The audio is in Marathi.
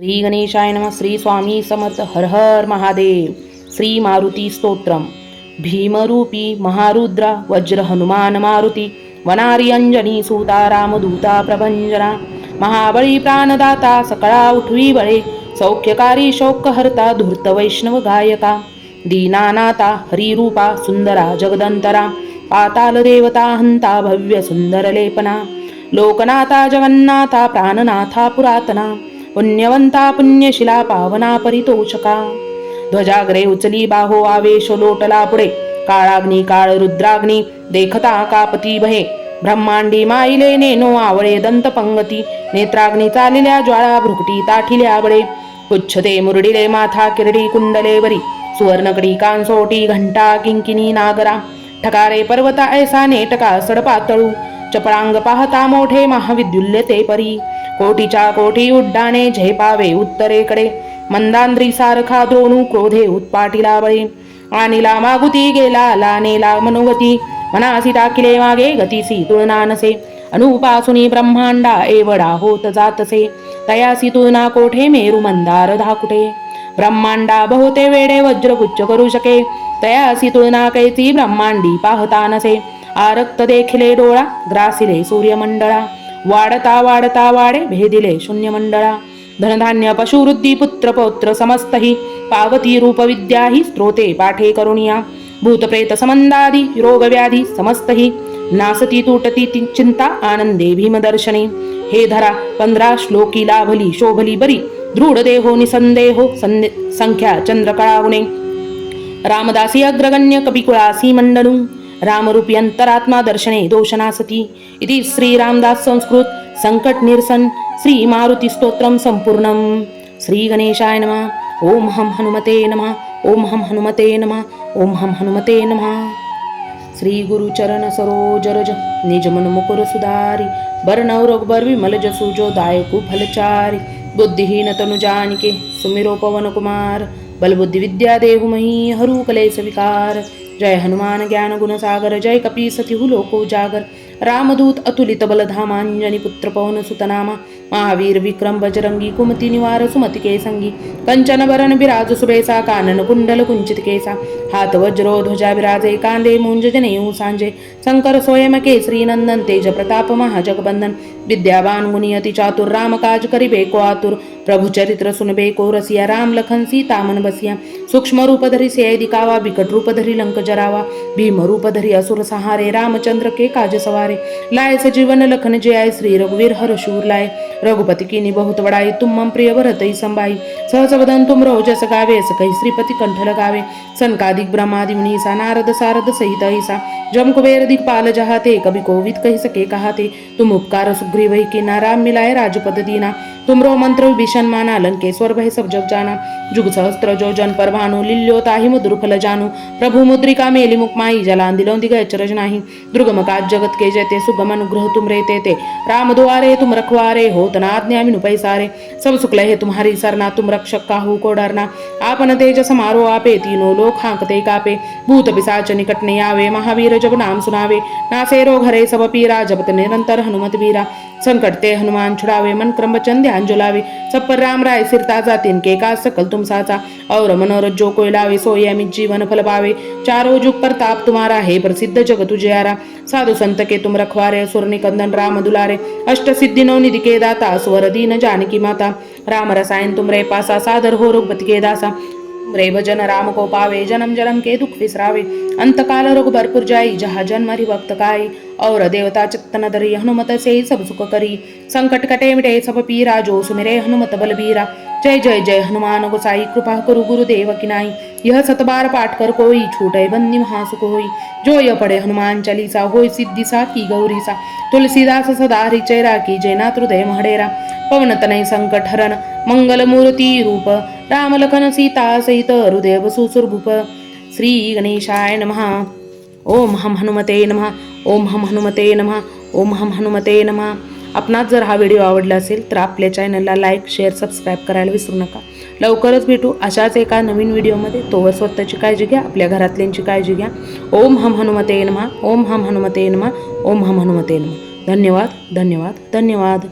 श्री गणेशाय नम श्री स्वामी समर्थ हर हर महादेव। श्री मारुती स्तोत्रम। भीमरूपी महारुद्रा वज्र हनुमान मारुती वनारी अंजनी सूता रामदूता प्रभंजना महाबळी प्राणदाता सकळा उठवी बळे सौख्यकारी शोकहर्ता धूर्त वैष्णव गायका दीनानाता हरिरूपा सुंदरा जगदंतरा पाताल देवता हंता भव्य सुंदर लेपना लोकनाथा जगन्नाथा प्राणनाथा पुरातना पुण्यवंता पुण्यशिला पावना परितोषका। ध्वजाग्रे उचली बाहो आवेश लोटला पुढे। काळाग्नी काळ रुद्राग्नी देखता कापती भये ब्रह्मांडी माईले नेनो आवळे दंत पंगती। नेत्राग्नी चालिल्या ज्वाळा भ्रुकटी ताठिल्या बळे। पुच्छते मुरडिले माथा किरडी कुंडले वरी। सुवर्णकडी कांसोटी घंटा किंकिनी नागरा। ठकारे पर्वता ऐसा नेटका सडपातळू। चपळांग पाहता मोठे महाविद्युल्य ते परी। कोटीच्या कोटी उड्डाणे झेपावे उत्तरेकडे. मंदांद्री सारखा द्रोणू क्रोधे उत्पाटीला बळे. आणिला मागुती गेला लानेला मनोगती. मनासी टाकिले मागे गतीसी तुळना नसे. अनुपासुनी ब्रह्मांडा एवढा होत जातसे. तयासी तुळना कोठे मेरू मंदार धाकुटे. ब्रह्मांडा बहुते वेडे वज्रगुच्छ करू शके. तयासी तुळना कैसी ब्रह्मांडी पाहता नसे. आरक्त देखिले डोळा ग्रासिले सूर्यमंडळा. वाढता वाढता वाडे भेदिले शून्यमंडळा. धनधान्य पशुवृद्धी पुत्र पौत्र समस्तही पावती रूपविद्या ही स्त्रोते पाठे करुणिया. भूतप्रेत समंदादी रोगव्याधी समस्तही नासती तुटती चिंता आनंदे भीमदर्शने. हे धरा पंधरा श्लोकी लाभली शोभली बरी दृढ देहो निसंदेहो संदे संख्या चंद्रकळावणे. रामदासी अग्रगण्य कपिकुळासी मंडलू. रामरूपी अंतरात्मा दर्शने दोषनासती इति श्रीरामदास संस्कृत संकट निरसन श्री मारुती स्तोत्रम संपूर्ण श्री गणेशाय नमः। ओम हम हनुमते नमः। ओम हम हनुमते नमः। ओम हम हनुमते नमः। श्री गुरुचरण सरोज रज निज मन मुकुर सुधारी। बरनव रघुबर विमल जसु जो दायकु फलचारी बुद्धिहीन तनु जानिके सुमिरो पवन कुमार। बल बुद्धि विद्या देहु मही हरु कलेस विकार। जय हनुमान ज्ञान गुण सागर जय कपी सतिहु लोको जागर। रामदूत अतुलित बलधामांजनी पुत्र पवन सुतनामा। महावीर विक्रम बजरंगी कुमती निवार सुमती के संगी कंचन बरन विराज सुबेसा कानन कुंडल कुंचित केसा। हात वज्रो ध्वजा विराजे कांदे मुंज जनेऊ सांजे। शंकर स्वयं केसरी नंदन तेज प्रताप महाजगबंदन विद्यावान गुणी चातुर राम काज करिबे को आतुर। प्रभु चरित्र सुनबे को रसिया राम लखन सीता मन बसिया। सूक्ष्म रूप से दिकावा बिकट रूपधरी लंक जरावा भीम रूपधरी असुर सहारे रामचंद्र के काज सवारे। लाय सजीवन जीवन लखन जय आय श्री रघुवीर हर शूर लाय। रघुपति किनी बहुत वडाई तुम मम प्रिय भरतई संभाई। सहस वदन तुम रोजस गावे सकई श्रीपति कंठ लगावे। सनकादिक ब्रह्मादि मुनीसा नारद सारद सहित ऐसा जम कुबेर दिक्पाल जहाते कभी कोविद कही सके कहाते। तुम उपकार सुग्रीव के नाराम मिलाए राजपद दीना। तुमरो मंत्र विभीषण माना लंकेश्वर भय सब जग जाना। जुग सहस्त्र जो जन पर भानु लिल्यो ताहि मुद्र फल जानु। प्रभु मुद्रिका मेली मुख माई जला दिलो दिगय नाही दुर्गम जगत के जयते सुगम अनुग्रह तुम रे राम दुआरे तुम रखवारे हो तनाज्ञा मिनु पैसारे। सब सुख है तुम्हारी सरना तुम रक्षक काहू को डरना। आपन तेज समारो आपे तीनों लोक हांकते कापे। भूत पिसाच निकट नहीं आवे महावीर जब नाम सुनावे। नासे रोग हरे सब पीरा जबत निरंतर हनुमत वीरा। संकट ते हनुमान छुड़ावे मन क्रम चंद ध्यान जुलावे सब पर राम राय सिर ताजा तिनके का सकल तुम साचा। और मनोर करत जो कोई लावे सोई अमित जीवन फल पावे. चारो जुग प्रताप तुम्हारा है प्रसिद्ध जग उजियारा साधु संत के तुम रखवारे असुर निकंदन राम दुलारे. अष्ट सिद्धि नौ निधि के दाता स्वर दीन जानकी माता. राम रसायन तुमरे पासा सादर हो रघुपति के दासा. रे भजन राम को पावे जन्म जन्म के दुख विसरावे. अंत काल भरपूर जाई जहा जन्म हरि भक्त काई और देवता चित्तन धरी हनुमत से सब सुख करी। संकट कटे मिटे सब पीरा जो सुमिरे हनुमत बलबीरा। जय जय जय हनुमान गोसाई कृपा करू गुरुदेव की नाई। यह सतबार पाठ कर कोई छूटे बंदी महासुख होई। जो य पड़े हनुमान चालीसा होई सिद्धि सा की गौरी सा। तुलसीदास सदा हरि राखी जयनाथ हृदय महडेरा पवन तनय संकट हरण मंगल मूर्ती रूप। राम लखन सीता सहित हृदय सुसुरभूप श्री गणेशाय नमः। ओम हम हनुमते नमः ओम हम हनुमते नमः ओम हम हनुमते नमः. आपणास जर हा व्हिडिओ आवडला असेल तर आपल्या चॅनलला लाईक शेअर सबस्क्राईब करायला विसरू नका. लवकरच भेटू अशाच एका नवीन व्हिडिओमध्ये. तोवर स्वतःची काळजी घ्या आपल्या घरातल्यांची काळजी घ्या. ओम हम हनुमते नमः ओम हम हनुमते नमः ओम हम हनुमते नमः. धन्यवाद धन्यवाद धन्यवाद.